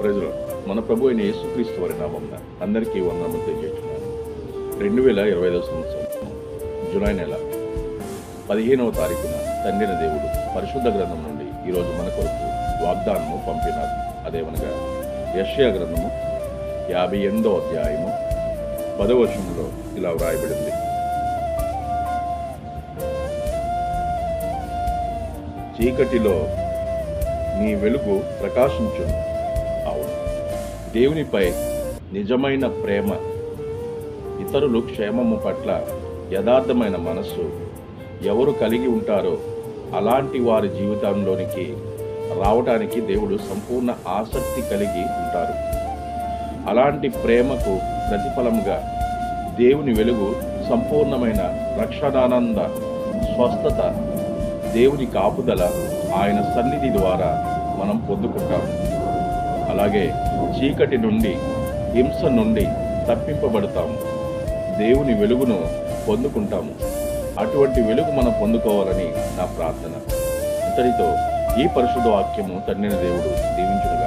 ప్రజలు మన ప్రభు అయిన యేసుక్రీస్తు వారి నామంన అందరికీ వందనములు తెలియజేస్తున్నాను. రెండు వేల ఇరవై ఐదవ సంవత్సరం జూలై నెల పదిహేనవ తారీఖున తండ్రిన దేవుడు పరిశుద్ధ గ్రంథం నుండి ఈరోజు మన కొరకు వాగ్దానము పంపినారు. అదేమనగా యశ్యా గ్రంథము యాభై ఎనిమిదో అధ్యాయము పదవర్షంలో ఇలా వ్రాయబడింది. చీకటిలో నీ వెలుగు ప్రకాశించును. అవును. దేవునిపై నిజమైన ప్రేమ ఇతరులు క్షేమము పట్ల యథార్థమైన మనస్సు ఎవరు కలిగి ఉంటారో అలాంటి వారి జీవితంలోనికి రావటానికి దేవుడు సంపూర్ణ ఆసక్తి కలిగి ఉంటారు. అలాంటి ప్రేమకు ప్రతిఫలంగా దేవుని వెలుగు సంపూర్ణమైన రక్షణానంద స్వస్థత దేవుని కాపుదల ఆయన సన్నిధి ద్వారా మనం పొందుకుంటాము అలాగే చీకటి నుండి హింస నుండి తప్పింపబడతాము. దేవుని వెలుగును పొందుకుంటాము. అటువంటి వెలుగు మనం పొందుకోవాలని నా ప్రార్థన. అతనితో ఈ పరిశుద్ధ వాక్యము తండ్రిన దేవుడు దీవించునుగాక